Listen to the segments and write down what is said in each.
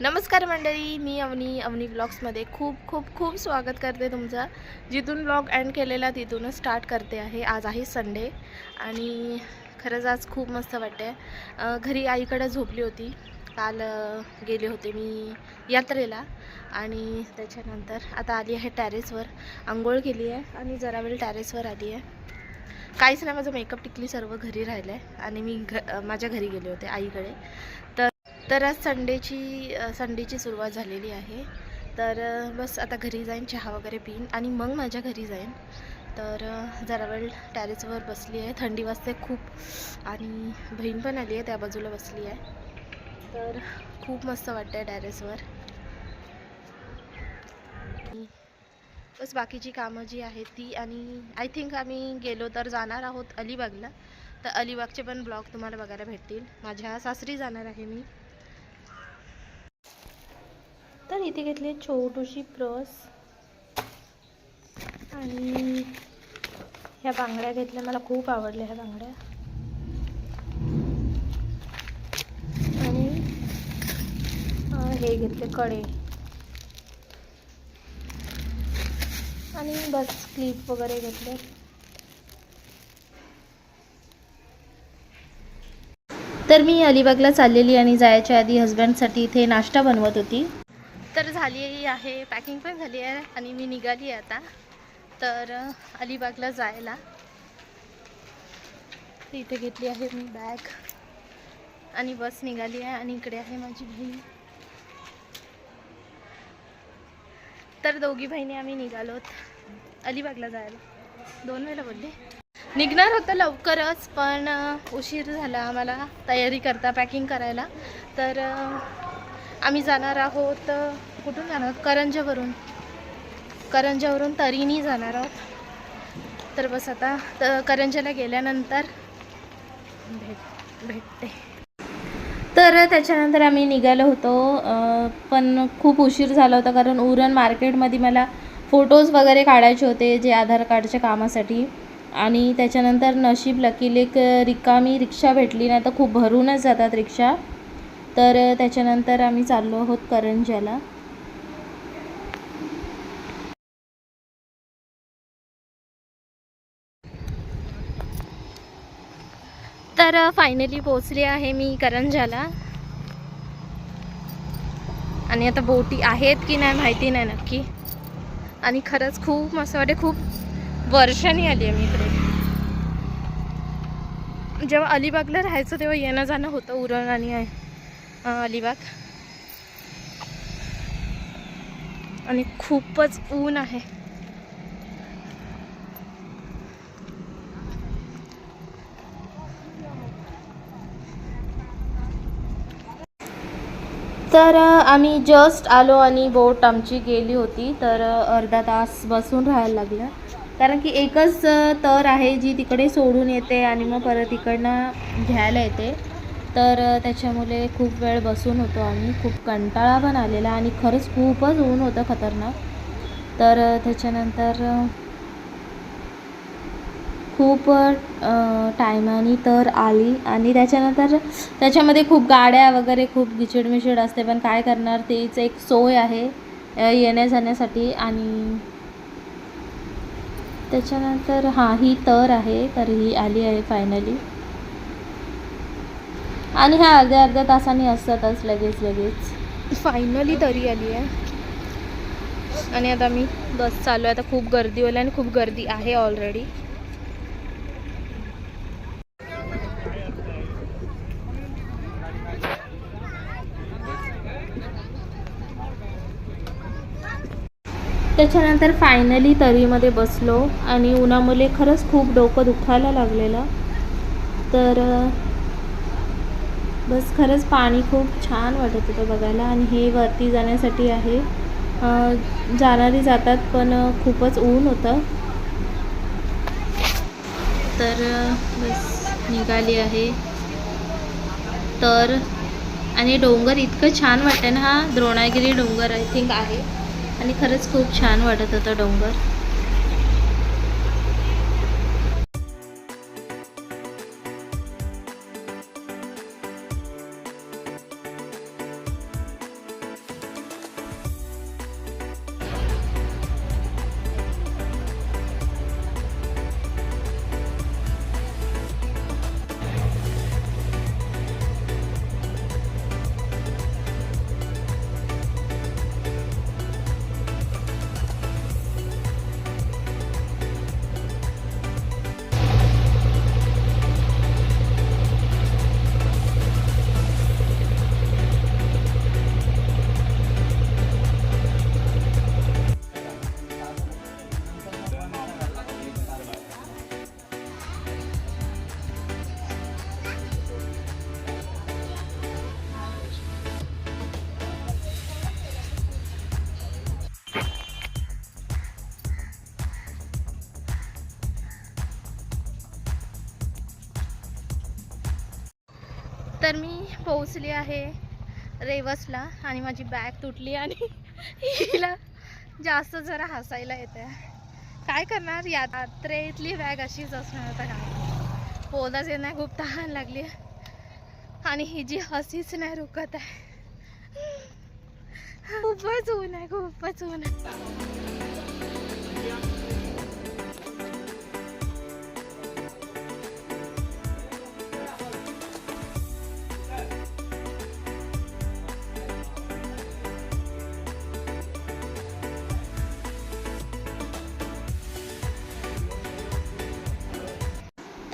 नमस्कार मंडळी मी अवनी अवनी ब्लॉग्समध्ये खूप खूप खूप स्वागत करते तुमचं. जिथून ब्लॉग एंड केलेला तिथूनच स्टार्ट करते आहे. आज आहे संडे आणि खरंच आज खूप मस्त वाटते घरी आईकडे झोपली होती. काल गेले होते मी यात्रेला आणि त्याच्यानंतर आता आली आहे टॅरेसवर आंघोळ केली आहे आणि जरा वेळ टॅरेसवर आली आहे. काहीच नाही माझं मेकअप टिकली सर्व घरी राहिलं आहे आणि मी घ माझ्या घरी गेले होते आईकडे. तर आज संडेची संडेची सुरुवात झालेली आहे. तर बस आता घरी जाईन चहा वगैरे पिईन आणि मग माझ्या घरी जाईन. तर जरा वेळ टॅरेसवर बसली आहे. थंडी वाजते खूप आणि बहीण पण आली आहे त्या बाजूला बसली आहे. तर खूप मस्त वाटतं आहे टॅरेसवर बस बाकीची कामं जी आहेत ती आणि आय थिंक आम्ही गेलो तर जाणार आहोत अलिबागला. तर अलिबागचे पण ब्लॉग तुम्हाला बघायला भेटतील. माझ्या सासरी जाणार आहे मी. तर इथे घेतली छोटूशी प्रस आणि ह्या बांगड्या घेतल्या मला खूप आवडल्या ह्या बांगड्या. आणि हे घेतले कडे. आणि बस क्लिप वगैरे घेतले. तर मी अलिबागला चाललेली आणि जायच्या आधी हस्बंडसाठी इथे नाश्ता बनवत होती. तर झाली आहे पॅकिंग पण झाली आहे आणि मी निघाली आहे आता. तर अलिबागला जायला. इथे घेतली आहे मी बॅग आणि बस निघाली आहे आणि इकडे आहे माझी बहीण. तर दोघी बहिणी आम्ही निघालोत अलिबागला जायला. दोन वेळेला बोलले. निघणार होतं लवकरच पण उशीर झाला आम्हाला तयारी करता पॅकिंग करायला. तर आम्ही जाणार आहोत कुठून जाणार करंजावरून. करंजावरून तरीनी जाणार आहोत. तर बस आता तर करंजाला गेल्यानंतर भेट भेटते. तर त्याच्यानंतर आम्ही निघालो होतो पण खूप उशीर झाला होता कारण उरण मार्केटमध्ये मला फोटोज वगैरे काढायचे होते जे आधार कार्डच्या कामासाठी. आणि त्याच्यानंतर नशीब लकील एक रिकामी रिक्षा भेटली नाही तर खूप भरूनच जातात रिक्षा. तर त्याच्यानंतर आम्ही चाललो आहोत करंज्याला. तर फायनली पोचली आहे मी करंजाला आणि आता बोटी आहेत की नाही माहिती नाही नक्की. आणि खरंच खूप मस्त वाटे खूप वर्षांनी आली आहे मी इकडे. जेव्हा अलिबागला राहायचं तेव्हा येणं जाणं होतं उरण आणि आहे. अलिबाग. आणि खूपच ऊन आहे. तर आम्ही जस्ट आलो आणि बोट आमची गेली होती. तर अर्धा तास बसून राहायला लागलं. कारण की एकच तर आहे जी तिकडे सोडून येते आणि मग परत इकडनं घ्यायला येते. तर त्याच्यामुळे खूप वेळ बसून होतो आम्ही. खूप कंटाळा पण आलेला आणि खरंच खूपच ऊन होतं खतरनाक. तर त्याच्यानंतर खूप टायमानी तर आली आणि त्याच्यानंतर त्याच्यामध्ये खूप गाड्या वगैरे खूप गिचिडमिचिड असते. पण काय करणार तेच एक सोय आहे येण्याजाण्यासाठी. येण्या जाण्यासाठी आणि त्याच्यानंतर हां ही तर आहे. तर ही आली आहे फायनली आणि ह्या अर्ध्या अर्ध्या तासांनी असतातच लगेच लगेच. फायनली तरी आली आहे. आणि आता मी बस चालू आहे. आता खूप गर्दी होईल आणि खूप गर्दी आहे ऑलरेडी त्याच्यानंतर फायनली तरीमध्ये बसलो आणि उन्हामुळे खरंच खूप डोकं दुखायला लागलेलं. तर बस खरंच पाणी खूप छान वाटत होतं बघायला आणि हे वरती जाण्यासाठी आहे. जाणारी जातात पण खूपच ऊन होतं. तर बस निघाली आहे. तर आणि डोंगर इतकं छान वाटतं ना हा द्रोणागिरी डोंगर आय थिंक आहे. आणि खरंच खूप छान वाटत होतं डोंगर. तर मी पोहोचली आहे रेवसला आणि माझी बॅग तुटली आणि हिला जास्त जरा हसायला येते काय करणार? यात्रेतली बॅग अशीच असणार आता काय? पोलाच येणार खूप तहान लागली. आणि ही जी हसीच नाही रुकत आहे. खूपच ऊन आहे खूपच ऊन आहे.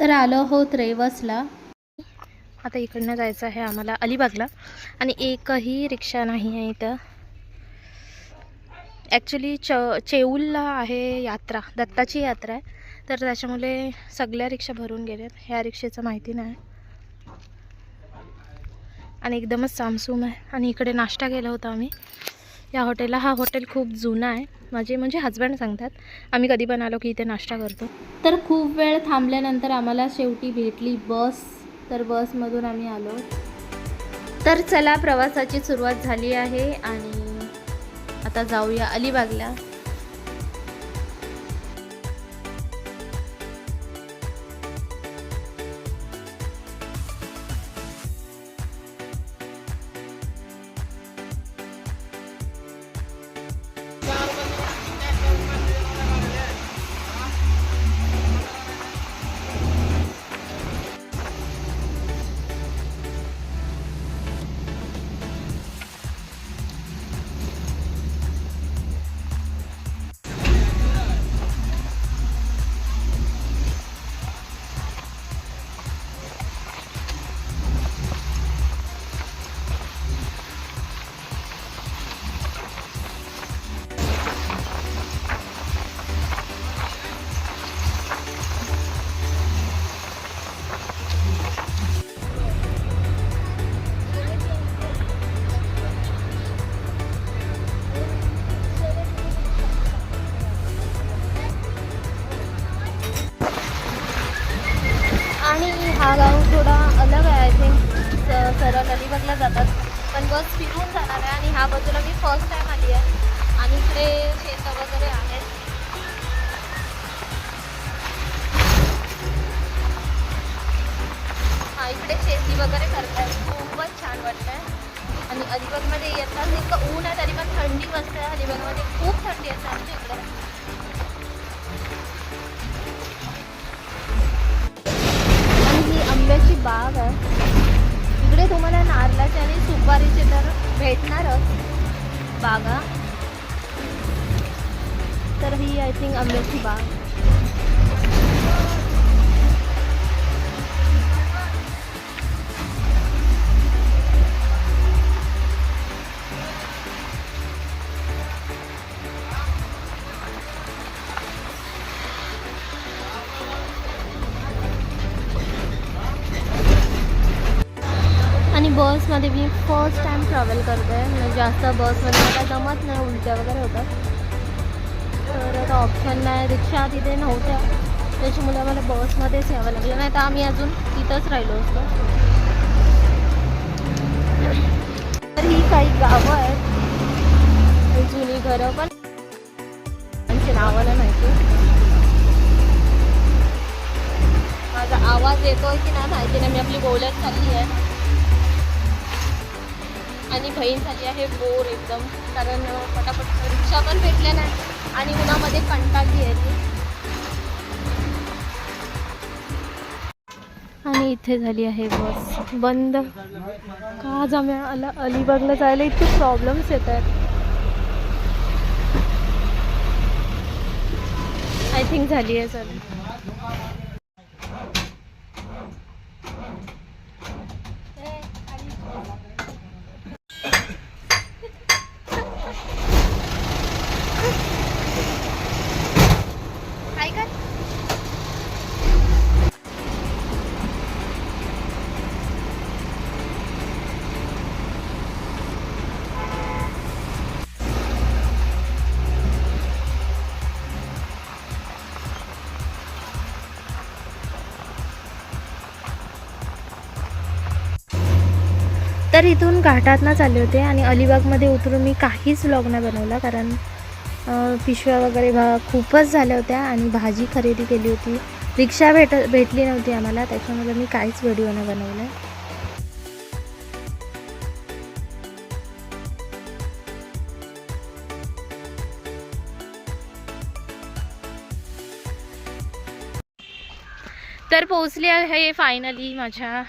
तर आलो हो आहोत रेवसला आता इकडनं जायचं आहे आम्हाला अलिबागला. आणि एकही रिक्षा नाही आहे इथं. ॲक्च्युली च चेऊलला आहे यात्रा दत्ताची यात्रा आहे. तर त्याच्यामुळे सगळ्या रिक्षा भरून गेल्यात ह्या रिक्षेचं माहिती नाही. आणि एकदमच सामसूम आहे. आणि इकडे नाश्ता केला होता आम्ही. या हॉटेलला. हा हॉटेल खूप जुना आहे. माझे म्हणजे हजबंड सांगतात. आम्ही कधी पण आलो की इथे नाश्ता करतो. तर खूप वेळ थांबल्यानंतर आम्हाला शेवटी भेटली बस. तर बसमधून आम्ही आलो. तर चला प्रवासाची सुरुवात झाली आहे आणि आता जाऊया अलिबागला. अलिबागला जातात. पण बस फिरून जाणार आहे आणि ह्या बाजूला मी फर्स्ट टाईम आली आहे. आणि इकडे शेतं वगैरे आहेत हा इकडे शेती वगैरे करतात. खूपच छान वाटतंय. आणि अलिबागमध्ये येतात इतकं ऊन आहे तरी पण थंडी वाजते. अलिबागमध्ये भेटणारच बागा. तर ही आय थिंक आंब्याची बाग. बसमध्ये मी फर्स्ट टाईम ट्रॅव्हल करते म्हणजे जास्त बसमध्ये मला जमत नाही उलट्या वगैरे होतात. तर आता ऑप्शन नाही रिक्षा तिथे नव्हत्या. त्याच्यामुळे आम्हाला बसमध्येच यावं लागलं. नाही तर आम्ही अजून तिथंच राहिलो असतो. तर ही काही गावं आहेत. जुनी घरं पण. त्यांची नावं माहिती. माझा आवाज येतोय की नाही माहिती नाही. मी आपली बोलत चालली आहे. आणि बहीण झाली आहे बोर एकदम. कारण पटापट रिक्षा पण भेटल्या नाही आणि उन्हामध्ये कंटाळली आहे ती. आणि इथे झाली आहे बस. बंद. का आज आला अला अलिबागला जायला इतके प्रॉब्लेम्स येत आहेत. आय थिंक झाली आहे चालेल तर इथून घाटातनं चालले होते आणि अलिबागमध्ये उतरून मी काहीच व्लॉग नाही बनवला कारण पिशव्या वगैरे भा खूपच झाल्या होत्या आणि भाजी खरेदी केली होती. रिक्षा भेट भेटली नव्हती आम्हाला त्याच्यामुळे मी काहीच व्हिडिओ नाही बनवला. तर पोहोचले आहे फायनली माझ्या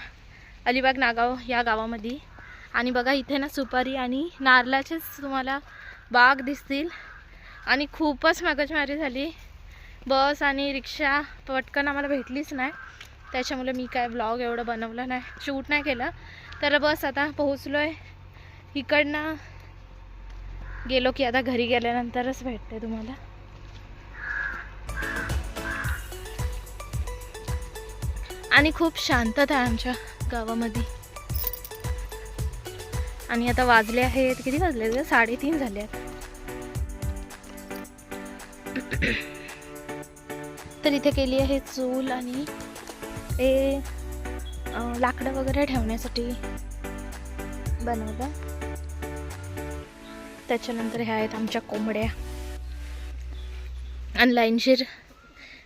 अलिबाग नागाव या गावामध्ये. आणि बघा इथे ना सुपारी आणि नारळाचेच तुम्हाला बाग दिसतील. आणि खूपच मगजमारी झाली. बस आणि रिक्षा पटकन आम्हाला भेटलीच नाही. त्याच्यामुळे मी काय ब्लॉग एवढं बनवलं नाही. शूट नाही केलं. तर बस आता पोहोचलो आहे इकडनं गेलो की आता घरी गेल्यानंतरच भेटते तुम्हाला. आणि खूप शांतता आहे आमच्या गावामध्ये. आणि आता वाजले आहेत किती वाजले साडेतीन झाले आहेत. तर इथे केली आहे चूल आणि हे लाकडं वगैरे ठेवण्यासाठी बनवलं. त्याच्यानंतर ह्या आहेत आमच्या कोंबड्या. आणि लाईनशीर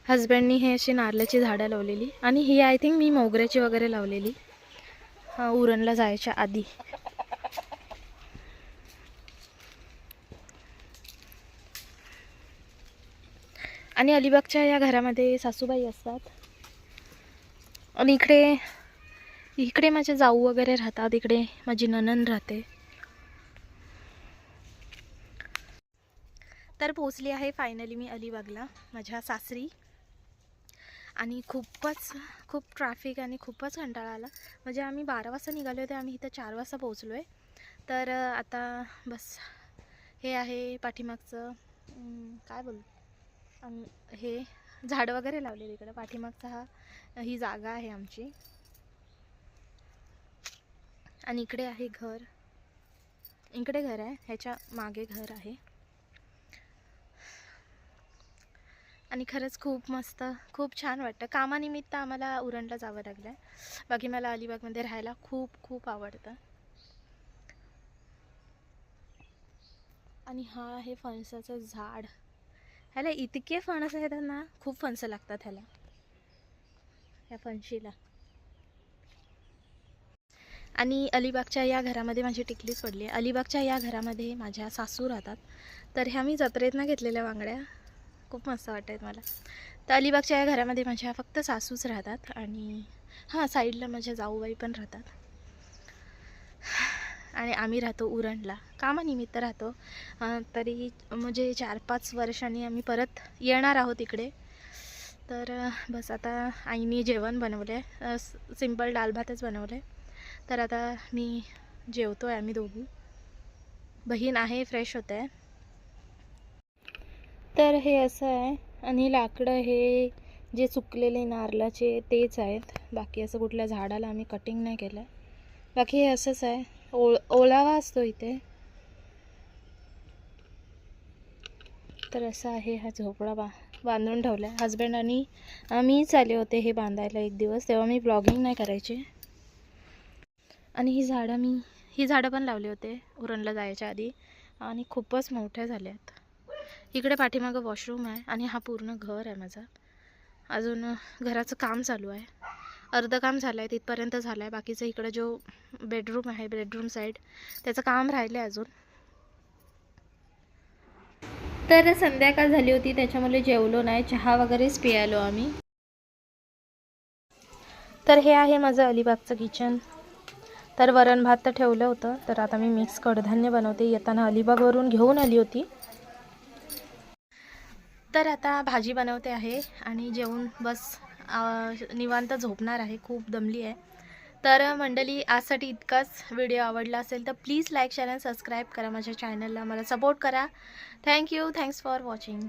हजबंडनी हे अशी नारळाची झाडं लावलेली. आणि ही आय थिंक मी मोगऱ्याची वगैरे लावलेली. उरणला जायच्या आधी. आणि अलिबागच्या या घरामध्ये सासूबाई असतात. आणि इकडे इकडे माझे जाऊ वगैरे राहतात. इकडे माझी ननन राहते. तर पोचली आहे फायनली मी अलिबागला माझ्या सासरी. आणि खूपच खूप ट्रॅफिक आणि खूपच कंटाळा आला. म्हणजे आम्ही बारा वाजता निघालो होते आम्ही इथं चार वाजता पोहोचलो आहे तर आता बस हे आहे पाठीमागचं काय बोलू? हे झाडं वगैरे लावलेली इकडं. पाठीमागचा हा ही जागा आहे आमची. आणि इकडे आहे घर. इकडे घर आहे ह्याच्या मागे घर आहे. आणि खरंच खूप मस्त खूप छान वाटतं. कामानिमित्त आम्हाला उरणला जावं लागलं आहे बाकी मला अलिबागमध्ये राहायला खूप खूप आवडतं. आणि हा आहे फणसाचं झाड. ह्याला इतके फणस आहेत ना खूप फणसं लागतात ह्याला. ह्या फणशीला. आणि अलिबागच्या या घरामध्ये माझी टिकलीच पडली आहे. अलिबागच्या या घरामध्ये माझ्या सासू राहतात. तर ह्या मी जत्रेतनं घेतलेल्या बांगड्या खूप मस्त वाटत आहेत मला. तर अलिबागच्या या घरामध्ये माझ्या फक्त सासूच राहतात आणि हां साईडला माझ्या जाऊबाई पण राहतात. आणि आम्ही राहतो उरणला. कामानिमित्त राहतो. तरी म्हणजे चार पाच वर्षांनी आम्ही परत येणार आहोत इकडे. तर बस आता आईने जेवण बनवलं. आहे सिंपल डाल भातच बनवलं. आहे तर आता मी जेवतो आहे आम्ही दोघी. बहीण आहे फ्रेश होत. आहे तर हे असं आहे. आणि लाकडं हे जे सुकलेले नारळाचे तेच आहेत. बाकी असं कुठल्या झाडाला आम्ही कटिंग नाही केलं. बाकी हे असंच आहे. ओळ ओलावा असतो इथे तर असा आहे हा झोपडा बा बांधून ठेवला. आहे हजबंड आणि मीच आले होते हे बांधायला एक दिवस तेव्हा मी ब्लॉगिंग नाही करायचे. आणि ही झाडं मी ही झाडं पण लावले होते उरणला जायच्या आधी. आणि खूपच मोठ्या झाल्या आहेत इकडे पाठीमागं वॉशरूम आहे आणि हा पूर्ण घर आहे माझा. अजून घराचं काम चालू आहे. अर्धं काम झालं आहे तिथपर्यंत झालं आहे बाकीचं इकडं जो बेडरूम आहे बेडरूम साईड त्याचं काम राहिलं आहे अजून. तर संध्याकाळ झाली होती त्याच्यामुळे जेवलो नाही. चहा वगैरेच पियालो आम्ही. तर हे आहे माझं अलिबागचं किचन तर वरण भात तर ठेवलं होतं तर आता मी मिक्स कडधान्य बनवते. येताना अलिबागवरून घेऊन आली होती. तर आता भाजी बनवते आहे आणि जेवून बस. निवांत झोपणार आहे खूप दमली आहे. तर मंडळी आजसाठी इतकाच व्हिडिओ आवडला असेल तर please like share and subscribe करा माझ्या चॅनलला. मला सपोर्ट करा. Thank you thanks for watching.